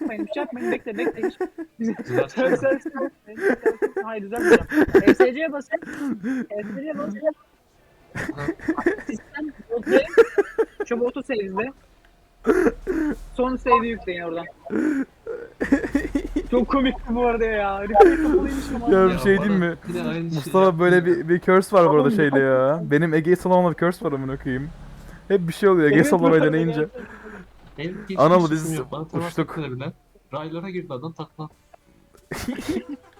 Yapmayın, şey yapmayın. Bekle, bekle. Hiç- Düzelteceğim Sen, mi? sen, sen. Hayır, düzeltmeyeceğim. ESC'ye basın. ESC'ye basın. Sistem botu. Şu botu save'de. Son save'i yükleyin oradan. Çok komikti bu arada ya. Ya bir şey diyeyim mi? Aynı şey Mustafa böyle bir, bir curse var burada şeyde ya. Benim Ege'yi salamama bir curse var amına koyayım. Hep bir şey oluyor sallamayı arada deneyince. Benim hiç Anadolu suçum dizisi yok. Bana temas uçtuk. Raylara girdi adam takla.